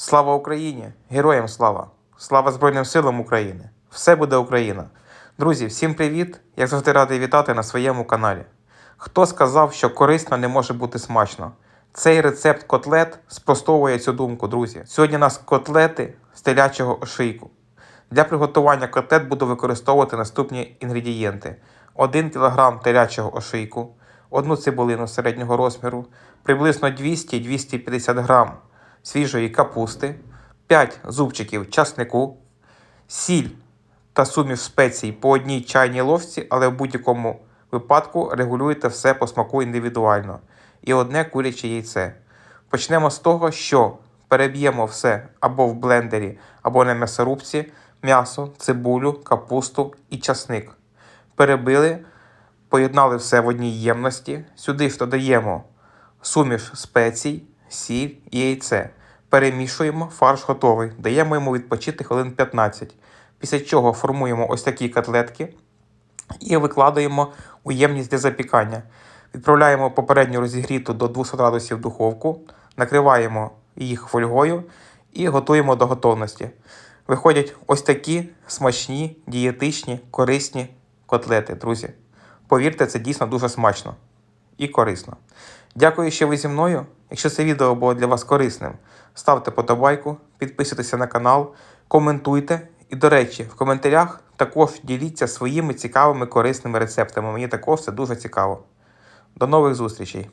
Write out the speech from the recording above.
Слава Україні! Героям слава! Слава Збройним силам України! Все буде Україна! Друзі, всім привіт! Як завжди радий вітати на своєму каналі. Хто сказав, що корисно не може бути смачно? Цей рецепт котлет спростовує цю думку, друзі. Сьогодні у нас котлети з телячого ошийку. Для приготування котлет буду використовувати наступні інгредієнти: 1 кг телячого ошийку, одну цибулину середнього розміру, приблизно 200-250 г свіжої капусти, 5 зубчиків часнику, сіль та суміш спецій по одній чайній ложці, але в будь-якому випадку регулюйте все по смаку індивідуально. І одне куряче яйце. Почнемо з того, що переб'ємо все або в блендері, або на м'ясорубці, м'ясо, цибулю, капусту і часник. Перебили, поєднали все в одній ємності. Сюди ж додаємо суміш спецій, сіль і яйце. Перемішуємо, фарш готовий. Даємо йому відпочити хвилин 15. Після чого формуємо ось такі котлетки і викладаємо у ємність для запікання. Відправляємо попередньо розігріту до 200 градусів духовку, накриваємо їх фольгою і готуємо до готовності. Виходять ось такі смачні, дієтичні, корисні котлети, друзі. Повірте, це дійсно дуже смачно і корисно. Дякую, що ви зі мною. Якщо це відео було для вас корисним, ставте подобайку, підписуйтеся на канал, коментуйте. І, до речі, в коментарях також діліться своїми цікавими корисними рецептами. Мені також це дуже цікаво. До нових зустрічей!